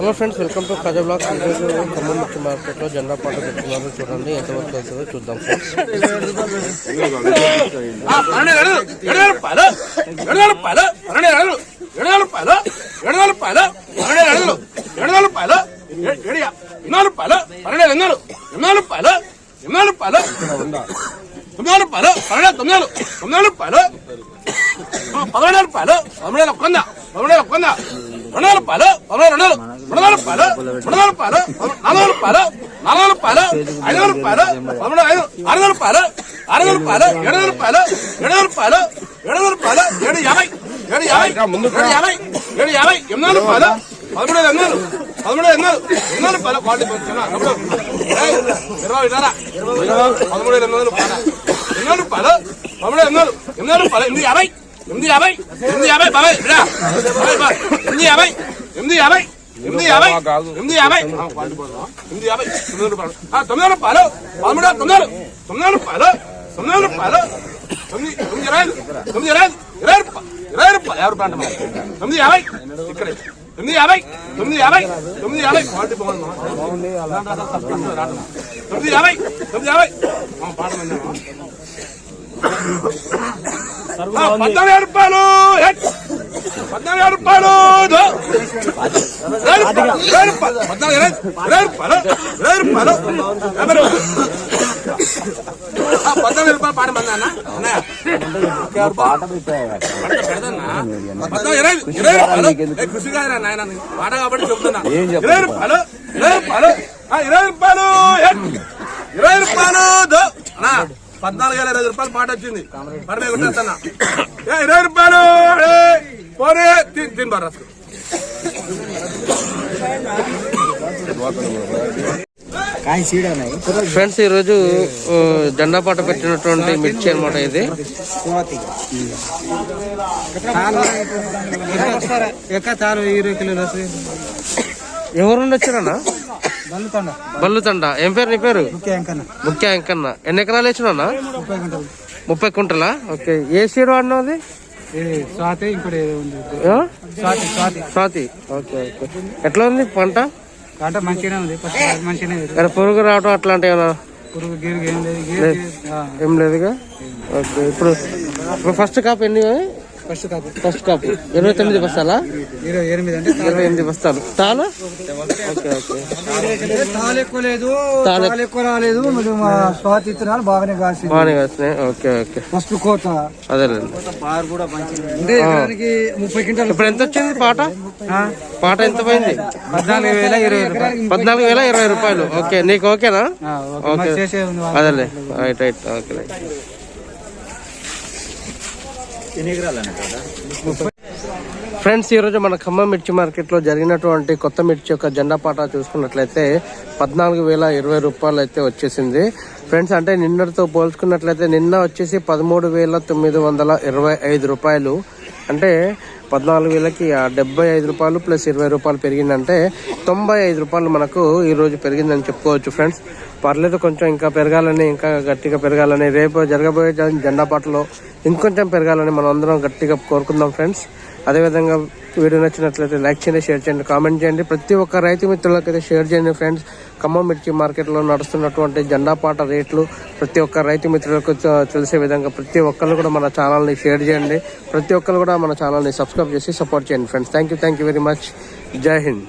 hello friends welcome to Khaja blog ఈరోజు ఖమ్మం ముఖ్య మార్కెట్లో జెండా పాట పెట్టుకున్నారు చూడండి ఎంతవరకు వస్తుందో చూద్దాం ఫ్రెండ్స్ పన్నెండు ఏడు ఏడు రూపాయలు ఏడు వేల రూపాయలు పన్నెండు ఏడు ఏడు వేల రూపాయలు ఏడు వేల రూపాయలు పన్నెండు ఏడు ఏడు వేల రూపాయలు ఏ- ఏడు యా- ఎనిమిది రూపాయలు పన్నెండు ఎనిమిది ఎనిమిది రూపాయలు ఎనిమిది రూపాయలు తొమ్మిది రూపాయలు పన్నెండు తొమ్మిది తొమ్మిది రూపాయలు ఆ, పదమూడు రూపాయలు పదమూడు వేల ఒక్కంద పదమూడు వేల ఒక్కంద రెండు వేల రూపాయలు పదమూడు రెండు వేలు రెండు వేల రూపాయలు రెండు వేల రూపాయలు నాలుగు రూపాయలు నాలుగు రూపాయలు ఐదు వేల రూపాయలు పదమూడు ఐదు ఆరు వేల రూపాయలు ఆరు వేల రూపాయలు ఏడు వేల రూపాయలు ఏడు వేల రూపాయలు ఏడు వేల రూపాయలు ఏడు యాభై ఏడు యాభై ఏడు యాభై ఏడు యాభై ఎనిమిది రూపాయలు పదమూడు వేల ఎనిమిది పదమూడు వేల ఎనిమిది ఎనిమిది రూపాయలు క్వాలిటీ చిన్న డబ్బులు ఏయ్, ఇరవై ఇరవై పదమూడు వేల ఎనిమిది రూపాయలు ఎనిమిది రూపాయలు పదమూడు ఎనిమిది ఎనిమిది రూపాయలు ఎనిమిది యాభై ఎనిమిది యాభై ఎనిమిది యాభై బాబాయ్ బిడ్డ. బాబాయ్, బాబాయ్. ఎనిమిది యాభై ఎనిమిది యాభై ఎనిమిది యాభై ఎనిమిది యాభై? ఎనిమిది యాభై తొమ్మిది రూపాయలు. తొమ్మిది రూపాయలు. పదమూడు తొమ్మిది తొమ్మిది రూపాయలు. తొమ్మిది రూపాయలు. తొమ్మిది తొమ్మిది ఇరవై తొమ్మిది ఇరవై ఇరవై రూపాయలు. ఇరవై రూపాయలు. యాభై రూపాయలు అంట. తొమ్మిది యాభై. ఇక్కడే. తొమ్మిది యాభై. తొమ్మిది యాభై. తొమ్మిది యాభై. క్వాలిటీ బాగుంది. తొమ్మిది యాభై. తొమ్మిది యాభై. పాట పద్నాలుగు రూపాయలు. పద్నాలుగు రూపాయలు దో. ఇరవై రూపాయలు, ఇరవై రూపాయలు, పద్నాలుగు రూపాయలు పాట మంది అన్న ఇరవై ఇరవై రూపాయలు కృషి కాదురా నాయన పాట కాబట్టి చెప్తున్నా ఇరవై రూపాయలు ఇరవై రూపాయలు ఇరవై రూపాయలు ఇరవై రూపాయలు దో. పద్నాలుగు వేల ఇరవై రూపాయలు పాట వచ్చింది మరి మేము కొట్టేస్తున్నా ఇరవై రూపాయలు ఏ, పోనీ తిని తిని ఫ్రెండ్స్ ఈరోజు జెండా పాట పెట్టినటువంటి మిర్చి అనమాట ఇది. ఎవరుండి వచ్చారన్నా? బల్లుతండ. ఏం పేరు నీ పేరు? ముఖ్య అంకన్న ఎన్ని ఎకరాలు వేసినా ముప్పై కుంటలా ఓకే. ఏ సీడ్ వాడినావు ఇది స్వాతి ఓకే ఓకే. ఎట్లా ఉంది పంట? మంచిగానే ఉంది. మంచిగానే పురుగు రావడం అట్లాంటి ఏమైనా? పురుగు ఏం లేదు ఏం లేదుగా? ఓకే ఇప్పుడు ఇప్పుడు ఫస్ట్ కాపు ఎన్ని? ఫస్ట్ కాపు. ఫస్ట్ కాపు. ఇరవై తొమ్మిది బస్తాలా? ఇరవై ఎనిమిది అంటే ఇరవై ఎనిమిది బస్తాలు. తాను ఓకే ఓకే తాలు ఎక్కువ లేదు. తాలు తాలు ఎక్కువ రాలేదు. మరి మా స్వాతి ఇత్తనాలు బాగానే కాసింది. బాగానే వస్తున్నాయి ఓకే ఓకే. ఫస్ట్ కోత. అదేలేండి. అంటే ఎకరానికి ముప్పై క్వింటాలు. ఇప్పుడు ఎంత వచ్చింది పాట? ఆ? పాట ఎంత పోయింది? పద్నాలుగు వేల ఇరవై రూపాయలు. పద్నాలుగు వేల ఇరవై రూపాయలు. ఓకే నీకు ఓకేనా? ఆ, ఓకే. అదేలే. Right right. Okay right. Friends ఈరోజు మన ఖమ్మం మిర్చి మార్కెట్లో జరిగినటువంటి కొత్త మిర్చి యొక్క జెండా పాట చూసుకున్నట్లయితే పద్నాలుగు వేల ఇరవై రూపాయలు అయితే వచ్చేసింది. ఫ్రెండ్స్ అంటే నిన్నటితో పోల్చుకున్నట్లయితే నిన్న వచ్చేసి పదమూడు వేల తొమ్మిది వందల ఇరవై ఐదు రూపాయలు. అంటే పద్నాలుగు వేలకి ఆ డెబ్బై ఐదు రూపాయలు ప్లస్ ఇరవై రూపాయలు పెరిగిందంటే తొంభై ఐదు రూపాయలు మనకు ఈరోజు పెరిగిందని చెప్పుకోవచ్చు ఫ్రెండ్స్ పర్లేదు కొంచెం ఇంకా పెరగాలని ఇంకా గట్టిగా పెరగాలని రేపు జరగబోయే జెండా పాటలో ఇంకొంచెం పెరగాలని మనం అందరం గట్టిగా కోరుకుందాం ఫ్రెండ్స్ అదేవిధంగా వీడియో నచ్చినట్లయితే లైక్ చేయండి షేర్ చేయండి కామెంట్ చేయండి. ప్రతి ఒక్క రైతు మిత్రులకైతే షేర్ చేయండి ఫ్రెండ్స్. ఖమ్మం మిర్చి మార్కెట్లో నడుస్తున్నటువంటి జెండా పాట రేట్లు ప్రతి ఒక్క రైతు మిత్రులకు తెలిసే విధంగా ప్రతి ఒక్కరు కూడా మన ఛానల్ని షేర్ చేయండి. ప్రతి ఒక్కరు కూడా మన ఛానల్ని సబ్స్క్రైబ్ చేసి సపోర్ట్ చేయండి friends. Thank you thank you very much. జై హింద్.